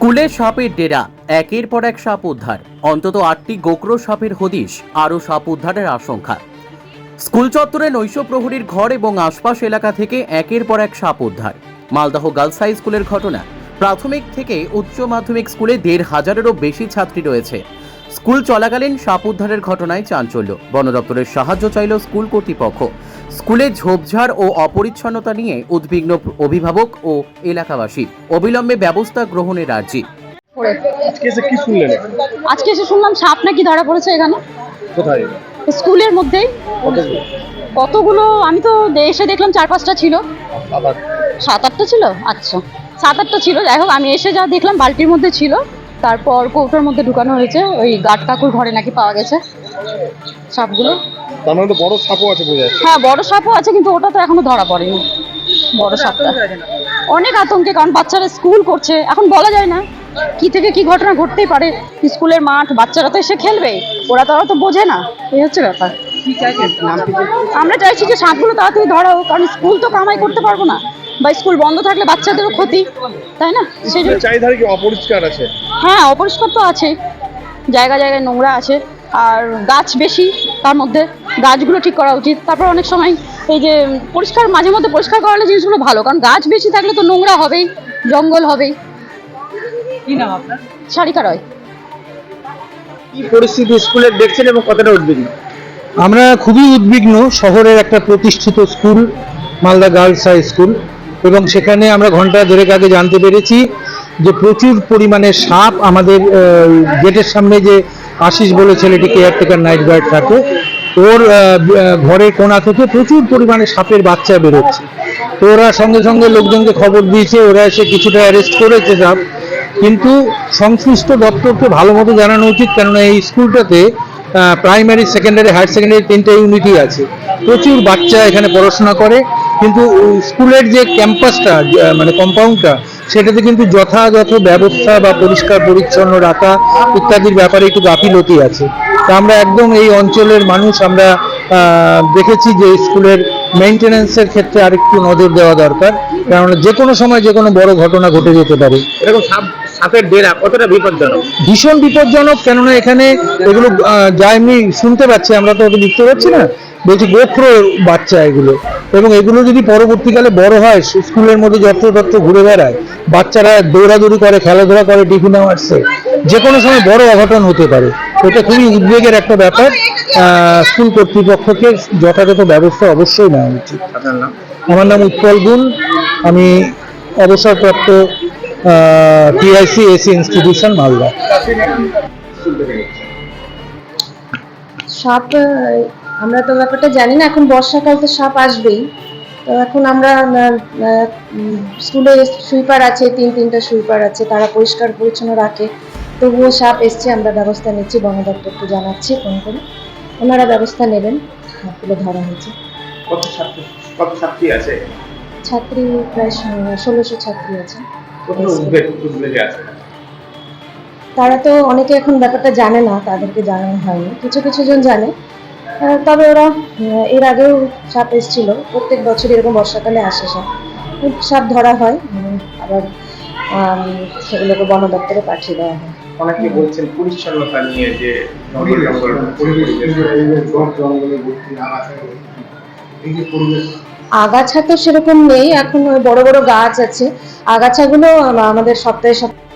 স্কুলে সাপের ডেরা, একের পর এক সাপ উদ্ধার। অন্তত আটটি গোকরো সাপের হদিশ, আরও সাপ উদ্ধারের আশঙ্কা। স্কুল চত্বরে নৈশ প্রহরীর ঘর এবং আশপাশ এলাকা থেকে একের পর এক সাপ উদ্ধার। মালদহ গার্লস হাই স্কুলের ঘটনা। প্রাথমিক থেকে উচ্চ মাধ্যমিক স্কুলে দেড় হাজারেরও বেশি ছাত্রী রয়েছে। স্কুল চলাকালীন সাপ উদ্ধারের ঘটনায় চাঞ্চল্য। বন দপ্তরের সাহায্য চাইল স্কুল কর্তৃপক্ষ। স্কুলে ঝোপঝাড় ও অপরিচ্ছন্নতা নিয়ে উদ্বিগ্ন অভিভাবক ও এলাকাবাসী। অবিলম্বে ব্যবস্থা গ্রহণের আর্জি। আজকে এসে কি শুনলেন? আজকে এসে শুনলাম সাপ নাকি ধরা পড়েছে এখানে। কোথায়? স্কুলের মধ্যেই। কতগুলো? আমি তো এসে দেখলাম চার পাঁচটা ছিল। সাত আটটা ছিল? আচ্ছা। সাত আটটা ছিল। যাই হোক আমি এসে যা দেখলাম বালতির মধ্যে ছিল। তারপর কৌটোর মধ্যে ঢুকানো হয়েছে ওই গাট কাকুর ঘরে নাকি পাওয়া গেছে সাপগুলো। তার মানে তো বড় সাপও আছে বোঝা যাচ্ছে। হ্যাঁ বড় সাপও আছে কিন্তু ওটা তো এখনও ধরা পড়েনি। বড় সাপটা। অনেক আতঙ্কে কারণ বাচ্চারা স্কুল করছে এখন বলা যায় না কি থেকে কি ঘটনা ঘটতেই পারে। স্কুলের মাঠ বাচ্চারা তো এসে খেলবে ওরা তো তো বোঝে না এই হচ্ছে ব্যাপার। আমরা চাইছি যে সাপগুলো তাড়াতাড়ি ধরাও কারণ স্কুল তো কামাই করতে পারব না। বা স্কুল বন্ধ থাকলে বাচ্চাদেরও ক্ষতি তাই না? সেই জন্য চারিধারে কি অপরিষ্কার আছে? হ্যাঁ অপরিষ্কার তো আছে। জায়গা জায়গায় নোংরা আছে। আর গাছ বেশি তার মধ্যে গাছগুলো ঠিক করা উচিত। তারপর অনেক সময় এই যে পরিষ্কার মাঝে মধ্যে পরিষ্কার করালে জিনিসগুলো ভালো কারণ গাছ বেশি থাকলে তো নোংরা হবেই জঙ্গল হবেই। কি নাম আপনার? সারিকা রয়। কি পরিস্থিতি স্কুলের দেখছেন এবং কতটা উদ্বিগ্ন? আমরা খুবই উদ্বিগ্ন শহরের একটা প্রতিষ্ঠিত school, Malda girls high school, এবং সেখানে আমরা ঘণ্টা দেড়েক আগে জানতে পেরেছি যে প্রচুর পরিমাণে সাপ আমাদের গেটের সামনে যে আশিস বলে ছেলেটি কেয়ারটেকার নাইট গার্ড থাকে, ওর ঘরের কোণা থেকে প্রচুর পরিমাণে সাপের বাচ্চা বেরোচ্ছে। তো ওরা সঙ্গে সঙ্গে লোকজনকে খবর দিয়েছে, ওরা এসে কিছুটা অ্যারেস্ট করেছে সাপ, কিন্তু সংশ্লিষ্ট দপ্তরকে ভালো মতো জানানো উচিত, কেননা এই স্কুলটাতে প্রাইমারি সেকেন্ডারি হায়ার সেকেন্ডারি তিনটে ইউনিটই আছে। প্রচুর বাচ্চা এখানে পড়াশোনা করে, কিন্তু স্কুলের যে ক্যাম্পাসটা মানে কম্পাউন্ডটা সেটাতে কিন্তু যথাযথ ব্যবস্থা বা পরিষ্কার, পরিচ্ছন্ন রাখা ইত্যাদির ব্যাপারে একটু গাফিলতি আছে। তা আমরা একদম এই অঞ্চলের মানুষ, আমরা দেখেছি যে স্কুলের মেনটেন্যান্সের ক্ষেত্রে আরেকটু নজর দেওয়া দরকার কারণ যে কোনো সময় যে কোনো বড় ঘটনা ঘটে যেতে পারে। এরকম সাপের ডেরা কতটা বিপজ্জনক? ভীষণ বিপজ্জনক কেননা এখানে এগুলো যা এমনি শুনতে পাচ্ছি আমরা তো ওকে দেখতে পাচ্ছি না বলছি গোখরো বাচ্চা এগুলো। এবং এগুলো যদি পরবর্তীকালে বড় হয় স্কুলের মধ্যে যত্রতত্র ঘুরে বেড়ায় বাচ্চারা দৌড়াদৌড়ি করে খেলাধুলা করে টিফিন আওয়ার্সে যে কোনো সময় বড় অঘটন হতে পারে। এটা খুবই উদ্বেগের একটা ব্যাপার স্কুল কর্তৃপক্ষকে যথাযথ ব্যবস্থা অবশ্যই নেওয়া উচিত। আমার নাম উৎপল গুণ আমি অবসরপ্রাপ্ত টিআইসি এসি ইনস্টিটিউশন মালদা। সাপ আমরা তো ব্যাপারটা জানি না এখন বর্ষাকাল তো সাপ আসবেই। তো এখন আমরা স্কুলে সুইপার আছে তিন তিনটা সুইপার আছে তারা পরিষ্কার পরিচ্ছন্ন রাখে। তবুও সাপ এসছে আমরা ব্যবস্থা নিচ্ছি বন দপ্তরকে জানাচ্ছি ফোন করে। ওনারা ব্যবস্থা নেবেন সাপগুলো ধরা হয়েছে। কত ছাত্রী আছে? ছাত্রী প্রায় ষোলোশো ছাত্রী আছে। উদ্বেগ উদ্বেগে আছে তারা তো অনেকে এখন ব্যাপারটা জানে না তাদেরকে জানানো হয়নি কিছু কিছু জন জানে আহ, তবে ওরা এর আগেও সাপ এসেছিল প্রত্যেক বছর এরকম বর্ষাকালে আসে সাপ সাপ ধরা হয় আবার সেগুলোকে বন দপ্তরে পাঠিয়ে দেওয়া হয় অনেকে বলছেন পরিচ্ছন্নতা নিয়ে যে জঙ্গল জঙ্গল পরিবেশ আগাছা তো সেরকম নেই এখন ওই বড় বড় গাছ আছে। আগাছাগুলো আম- আমাদের সপ্তাহে সপ্তাহে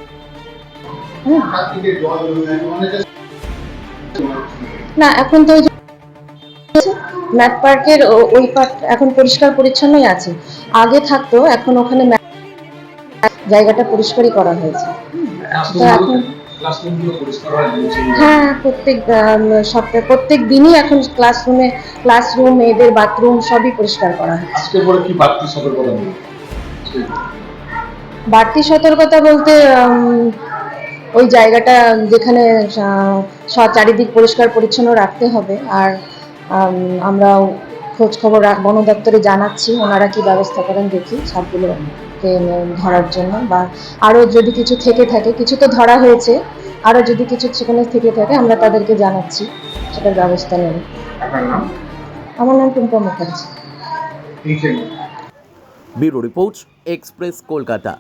না এখন তো ম্যাথ পার্কের ওই পার্ক এখন পরিষ্কার পরিচ্ছন্নই আছে। আগে থাকতো এখন ওখানে জায়গাটা পরিষ্কারই করা হয়েছে। এখন হ্যাঁ প্রত্যেক সপ্তাহে প্রত্যেক দিনই এখন ক্লাসরুমে ক্লাসরুম মেয়েদের বাথরুম সবই পরিষ্কার করা হয়। আজকে পরে কি বাড়তি সতর্কতা বাড়তি সতর্কতা বলতে ওই জায়গাটা যেখানে চারিদিক পরিষ্কার পরিচ্ছন্ন রাখতে হবে। আর আমরা খোঁজ খবর বন দপ্তরে জানাচ্ছি ওনারা কি ব্যবস্থা করেন দেখি সবগুলোকে উম, ধরার জন্য বা আরও যদি কিছু থেকে থাকে কিছু তো ধরা হয়েছে আরও যদি কিছু সেখানে থেকে থাকে আমরা তাদেরকে জানাচ্ছি সেটার ব্যবস্থা নেব আমার নাম Tumpa Mukherjee. Bureau report express Kolkata.